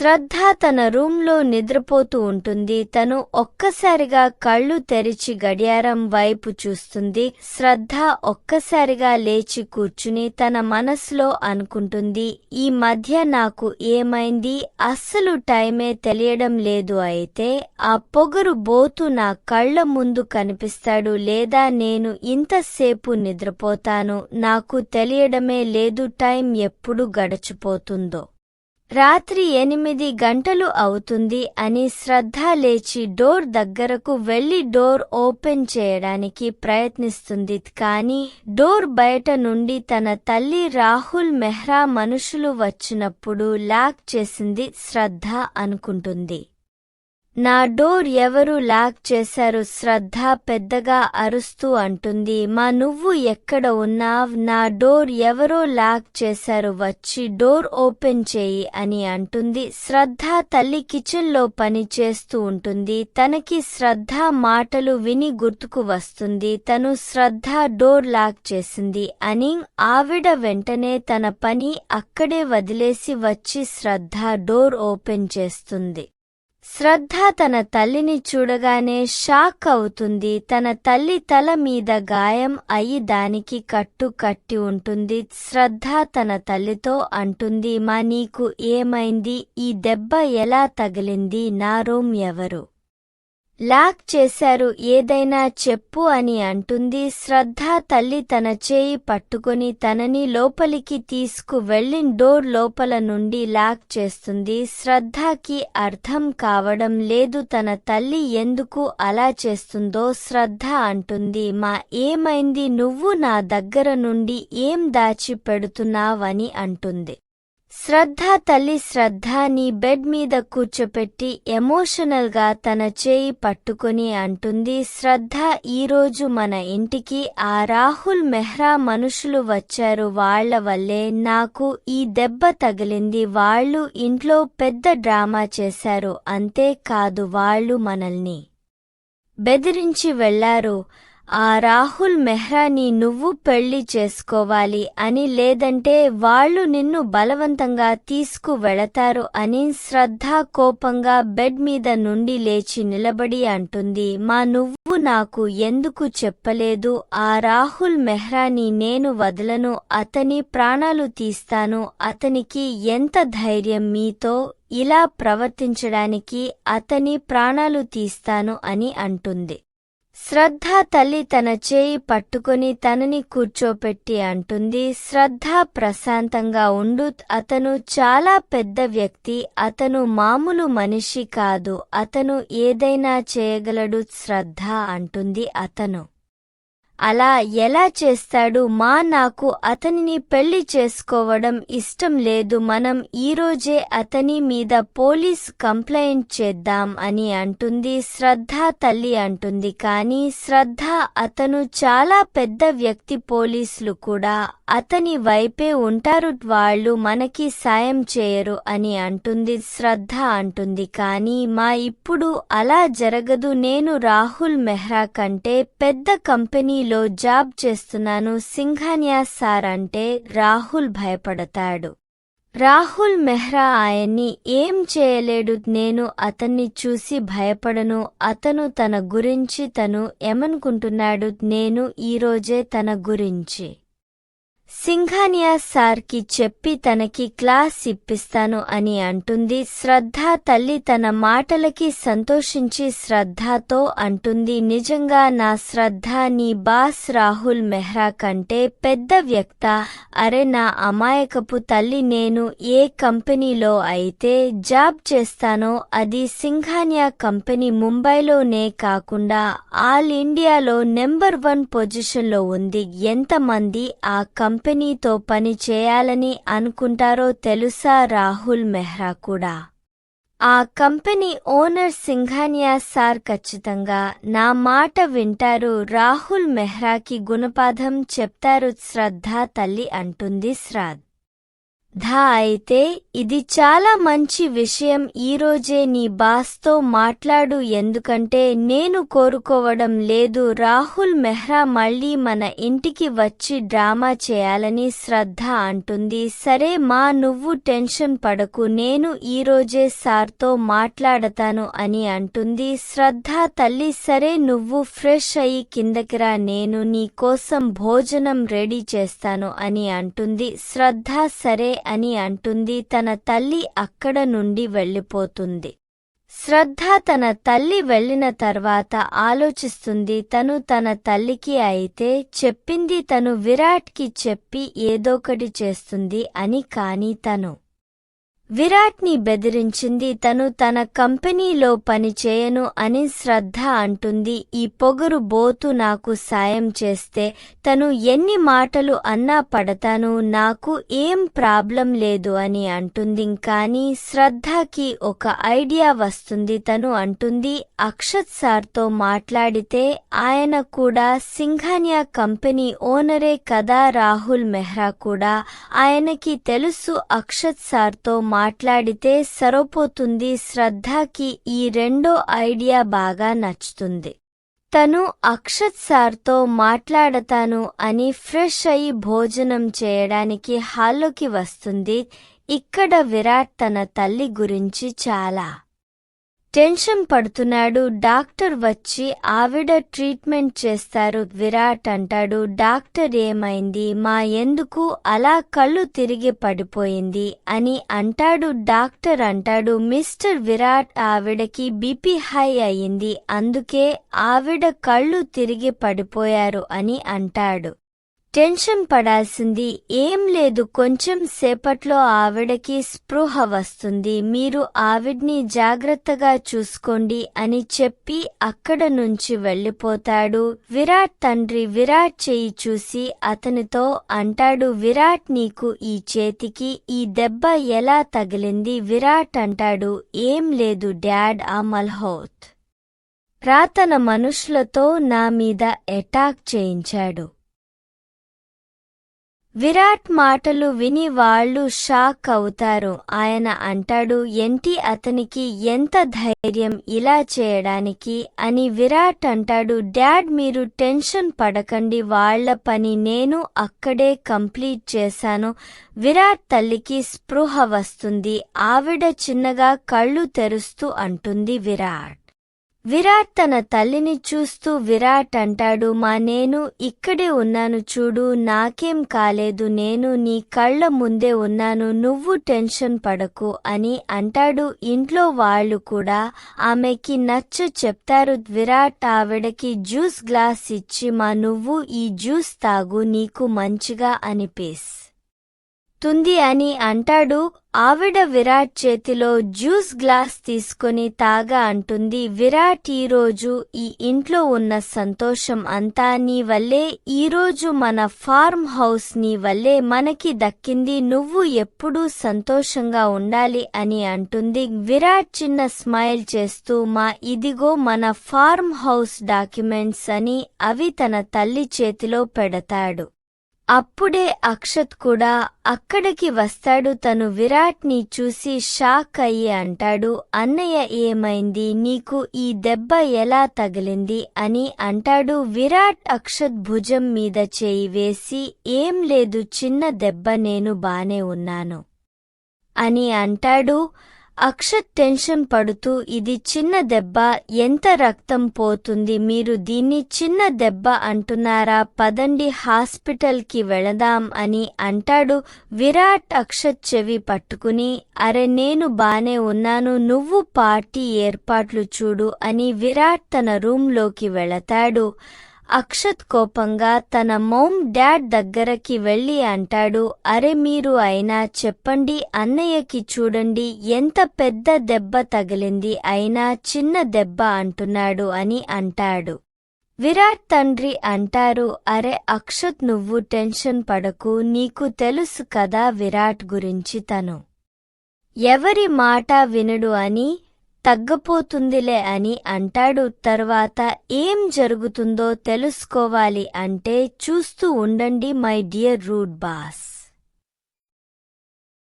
శ్రద్ధ తన రూంలో నిద్రపోతూ ఉంటుంది. తను ఒక్కసారిగా కళ్ళు తెరిచి గడియారం వైపు చూస్తుంది. శ్రద్ధ ఒక్కసారిగా లేచి కూర్చుని తన మనసులో అనుకుంటుంది. ఈ మధ్య నాకు ఏమైంది? అస్సలు టైమే తెలియడం లేదు అయితే ఆ పొగరు బోతు నా కళ్ళ ముందు కనిపిస్తాడు లేదా నేను ఇంతసేపు నిద్రపోతాను? నాకు తెలియడమే లేదు టైం ఎప్పుడు గడచిపోతుందో. రాత్రి ఎనిమిది గంటలు అవుతుంది అని శ్రద్ధ లేచి డోర్ దగ్గరకు వెళ్ళి డోర్ ఓపెన్ చేయడానికి ప్రయత్నిస్తుంది. కానీ డోర్ బయట నుండి తన తల్లి రాహుల్ మెహ్రా మనుషులు వచ్చినప్పుడు లాక్ చేసింది శ్రద్ధ అనుకుంటుంది. నా డోర్ ఎవరు లాక్ చేశారు శ్రద్ధ పెద్దగా అరుస్తూ అంటుంది మా నువ్వు ఎక్కడ ఉన్నావ్? నా డోర్ ఎవరో లాక్ చేశారు వచ్చి డోర్ ఓపెన్ చేయి అని అంటుంది. శ్రద్ధ తల్లి కిచెన్లో పని చేస్తూ ఉంటుంది. తనకి శ్రద్ధ మాటలు విని గుర్తుకు వస్తుంది. తను శ్రద్ధ డోర్ లాక్ చేసింది అని ఆవిడ వెంటనే తన పని అక్కడే వదిలేసి వచ్చి శ్రద్ధ డోర్ ఓపెన్ చేస్తుంది. శ్రద్ధ తన తల్లిని చూడగానే షాక్ అవుతుంది. తన తల్లి తల మీద గాయం అయి దానికి కట్టు కట్టి ఉంటుంది. శ్రద్ధ తన తల్లితో అంటుంది మా నీకు ఏమైంది? ఈ దెబ్బ ఎలా తగిలింది? నా రూమ్ ఎవరు? లాక్ చేశారు ఏదైనా చెప్పు అని అంటుంది. శ్రద్ధ తల్లి తన చేయి పట్టుకొని తనని లోపలికి తీసుకు వెళ్ళిన డోర్ లోపల నుండి లాక్ చేస్తుంది. శ్రద్ధకి అర్థం కావడం లేదు తన తల్లి ఎందుకు అలా చేస్తుందో శ్రద్ధ అంటుంది. మా ఏమైంది? నువ్వు నా దగ్గర నుండి ఏం దాచి పెడుతున్నావని అంటుంది. శ్రద్ధ తల్లి శ్రద్ధ నీ బెడ్ మీద కూర్చోపెట్టి ఎమోషనల్గా తన చేయి పట్టుకొని అంటుంది శ్రద్ధ ఈరోజు మన ఇంటికి ఆ రాహుల్ మెహ్రా మనుషులు వచ్చారు వాళ్ళ వల్లే నాకు ఈ దెబ్బ తగిలింది వాళ్ళు ఇంట్లో పెద్ద డ్రామా చేశారు అంతే కాదు వాళ్ళు మనల్ని బెదిరించి వెళ్ళారు ఆ రాహుల్ మెహ్రాని నువ్వు పెళ్ళి చేసుకోవాలి అని లేదంటే వాళ్ళు నిన్ను బలవంతంగా తీసుకు వెళతారు అని శ్రద్ధ కోపంగా బెడ్ మీద నుండి లేచి నిలబడి అంటుంది. మా నువ్వు నాకు ఎందుకు చెప్పలేదు? ఆ రాహుల్ మెహ్రాని నేను వదలను అతని ప్రాణాలు తీస్తాను అతనికి ఎంత ధైర్యం మీతో? ఇలా ప్రవర్తించడానికి అతని ప్రాణాలు తీస్తాను అని అంటుంది. శ్రద్ధ తల్లి తన చేయి పట్టుకొని తనని కూర్చోపెట్టి అంటుంది. శ్రద్ధ ప్రశాంతంగా ఉండు. అతను చాలా పెద్ద వ్యక్తి. అతను మామూలు మనిషి కాదు. అతను ఏదైనా చేయగలడు శ్రద్ధ అంటుంది అతను. అలా ఎలా చేస్తాడు? మా నాకు అతనిని పెళ్ళి చేసుకోవడం ఇష్టం లేదు. మనం ఈరోజే అతని మీద పోలీస్ కంప్లైంట్ చేద్దాం అని అంటుంది. శ్రద్ధ తల్లి అంటుంది. కానీ శ్రద్ధ అతను చాలా పెద్ద వ్యక్తి పోలీసులు కూడా. అతని వైపే ఉంటారు. వాళ్ళు మనకి సాయం చేయరు అని అంటుంది. శ్రద్ధ అంటుంది. కానీ మా ఇప్పుడు అలా జరగదు. నేను రాహుల్ మెహ్రా కంటే పెద్ద కంపెనీలో జాబ్ చేస్తున్నాను సింఘానియా సార్ అంటే రాహుల్ భయపడతాడు. రాహుల్ మెహ్రా ఆయన్ని ఏం చేయలేడు నేను అతన్ని చూసి భయపడను అతను తన గురించి తను ఏమనుకుంటున్నాడు నేను ఈరోజే తన గురించి సింఘానియా సార్కి చెప్పి తనకి క్లాస్ ఇప్పిస్తాను అని అంటుంది. శ్రద్ధ తల్లి తన మాటలకి సంతోషించి శ్రద్ధతో అంటుంది. నిజంగా నా శ్రద్ధ నీ బాస్ రాహుల్ మెహ్రా కంటే పెద్ద వ్యక్త. అరే నా అమాయకపు తల్లి నేను ఏ కంపెనీలో అయితే జాబ్ చేస్తానో అది సింఘానియా కంపెనీ ముంబైలోనే కాకుండా ఆల్ ఇండియాలో నెంబర్ వన్ పొజిషన్లో ఉంది. ఎంతమంది ఆ కంపెనీ కంపెనీతో పని చేయాలని అనుకుంటారో తెలుసా రాహుల్ మెహ్రా కూడా? ఆ కంపెనీ ఓనర్ సింఘానియా సార్ ఖచ్చితంగా నా మాట వింటారు రాహుల్ మెహ్రాకి గుణపాఠం చెప్తారు శ్రద్ధ తల్లి అంటుంది శ్రాద్. ధా అయితే ఇది చాలా మంచి విషయం. ఈరోజే నీ బాస్తో మాట్లాడు ఎందుకంటే నేను కోరుకోవడం లేదు. రాహుల్ మెహ్రా మళ్ళీ మన ఇంటికి వచ్చి డ్రామా చేయాలని శ్రద్ధ అంటుంది. సరే మా నువ్వు టెన్షన్ పడకు. నేను ఈరోజే సార్తో మాట్లాడతాను అని అంటుంది. శ్రద్ధ తల్లి సరే నువ్వు ఫ్రెష్ అయ్యి కిందకిరా నేను నీ కోసం భోజనం రెడీ చేస్తాను అని అంటుంది. శ్రద్ధ సరే అని అంటుంది. తన తల్లి అక్కడ నుండి వెళ్ళిపోతుంది. శ్రద్ధ తన తల్లి వెళ్ళిన తర్వాత ఆలోచిస్తుంది. తను తన తల్లికి అయితే చెప్పింది తను విరాట్కి చెప్పి ఏదోకటి చేస్తుంది అని కాని తను విరాట్ని బెదిరించింది తను తన కంపెనీలో పనిచేయను అని శ్రద్ధ అంటుంది. ఈ పొగరు బోతు నాకు సాయం చేస్తే తను ఎన్ని మాటలు అన్నా పడతాను నాకు ఏం ప్రాబ్లం లేదు అని అంటుంది. కానీ శ్రద్ధకి ఒక ఐడియా వస్తుంది తను అంటుంది. అక్షత్ సార్తో మాట్లాడితే ఆయన కూడా సింఘానియా కంపెనీ ఓనరే కదా రాహుల్ మెహ్రా కూడా. ఆయనకి తెలుసు అక్షత్ సార్తో మాట్లాడితే సరిపోతుంది శ్రద్ధకి ఈ రెండో ఐడియా బాగా నచ్చుతుంది. తను అక్షత్ సార్తో మాట్లాడతాను అని ఫ్రెష్ అయి భోజనం చేయడానికి హాల్లోకి వస్తుంది. ఇక్కడ విరాట్ తన తల్లి గురించి చాలా టెన్షన్ పడుతున్నాడు. డాక్టర్ వచ్చి ఆవిడ ట్రీట్మెంట్ చేస్తారు. విరాట్ అంటాడు డాక్టర్ ఏమైంది? మా ఎందుకు అలా కళ్ళు తిరిగి పడిపోయింది? అని అంటాడు. డాక్టర్ అంటాడు మిస్టర్ విరాట్ ఆవిడకి బీపీ హై అయింది అందుకే ఆవిడ కళ్ళు తిరిగి పడిపోయారు అని అంటాడు. టెన్షన్ పడాల్సింది ఏం లేదు కొంచెం సేపట్లో ఆవిడకి స్పృహ వస్తుంది మీరు ఆవిడ్ని జాగ్రత్తగా చూసుకోండి అని చెప్పి అక్కడ నుంచి వెళ్ళిపోతాడు. విరాట్ తండ్రి విరాట్ చేయి చూసి అతనితో అంటాడు విరాట్ నీకు ఈ చేతికి ఈ దెబ్బ ఎలా తగిలింది? విరాట్ అంటాడు ఏం లేదు డాడ్ ఆ మల్హోత్. రాతన మనుషులతో నా మీద అటాక్ చేయించాడు. విరాట్ మాటలు విని వాళ్ళు షాక్ అవుతారు. ఆయన అంటాడు ఏంటి అతనికి ఎంత ధైర్యం ఇలా చేయడానికి? అని విరాట్ అంటాడు డాడ్ మీరు టెన్షన్ పడకండి వాళ్ళ పని నేను అక్కడే కంప్లీట్ చేశాను. విరాట్ తల్లికి స్పృహ వస్తుంది. ఆవిడ చిన్నగా కళ్ళు తెరుస్తూ అంటుంది విరాట్. విరాట్ తన తల్లిని చూస్తూ విరాట్ అంటాడు మా నేను ఇక్కడే ఉన్నాను చూడు నాకేం కాలేదు నేను నీ కళ్ళ ముందే ఉన్నాను నువ్వు టెన్షన్ పడకు అని అంటాడు. ఇంట్లో వాళ్ళు కూడా ఆమెకి నచ్చ చెప్తారు. విరాట్ ఆవిడకి జ్యూస్ గ్లాస్ ఇచ్చి మా నువ్వు ఈ జ్యూస్ తాగు నీకు మంచిగా అనిపేస్ తుంది అని అంటాడు. ఆవిడ విరాట్ చేతిలో జ్యూస్ గ్లాస్ తీసుకొని తాగా అంటుంది. విరాట్ ఈరోజు ఈ ఇంట్లో ఉన్న సంతోషం అంతా నీ వల్లే ఈరోజు మన ఫార్మ్ హౌస్ నీ వల్లే మనకి దక్కింది. నువ్వు ఎప్పుడూ సంతోషంగా ఉండాలి అని అంటుంది. విరాట్ చిన్న స్మైల్ చేస్తూ మా ఇదిగో మన ఫార్మ్ హౌస్ డాక్యుమెంట్స్ అని అవి తన తల్లి చేతిలో పెడతాడు. అప్పుడే అక్షత్ కూడా అక్కడికి వస్తాడు తను విరాట్ని చూసి షాక్ అయ్యి అంటాడు అన్నయ్య ఏమైంది? నీకు ఈ దెబ్బ ఎలా తగిలింది? అని అంటాడు విరాట్. అక్షత్ భుజం మీద చేయి వేసి ఏం లేదు చిన్న దెబ్బ నేను బానే ఉన్నాను అని అంటాడు. అక్షత్ టెన్షన్ పడుతూ ఇది చిన్న దెబ్బ ఎంత రక్తం పోతుంది మీరు దీన్ని చిన్న దెబ్బ అంటున్నారా పదండి హాస్పిటల్కి వెళదాం అని అంటాడు విరాట్ అక్షత్ చెవి పట్టుకుని. అరే నేను బానే ఉన్నాను నువ్వు పార్టీ ఏర్పాట్లు చూడు అని విరాట్ తన రూంలోకి వెళతాడు. అక్షత్ కోపంగా తన మోమ్ డాడ్ దగ్గరకి వెళ్ళి అంటాడు అరే మీరు అయినా చెప్పండి అన్నయ్యకి చూడండి ఎంత పెద్ద దెబ్బ తగిలింది అయినా చిన్న దెబ్బ అంటున్నాడు అని అంటాడు. విరాట్ తండ్రి అంటారు అరే అక్షత్ నువ్వు టెన్షన్ పడకు నీకు తెలుసు కదా విరాట్ గురించి తను. ఎవరి మాట వినడు అని తగ్గపోతుందిలే అని అంటాడు. తర్వాత ఏం జరుగుతుందో తెలుసుకోవాలి అంటే చూస్తూ ఉండండి మై డియర్ రూడ్ బాస్.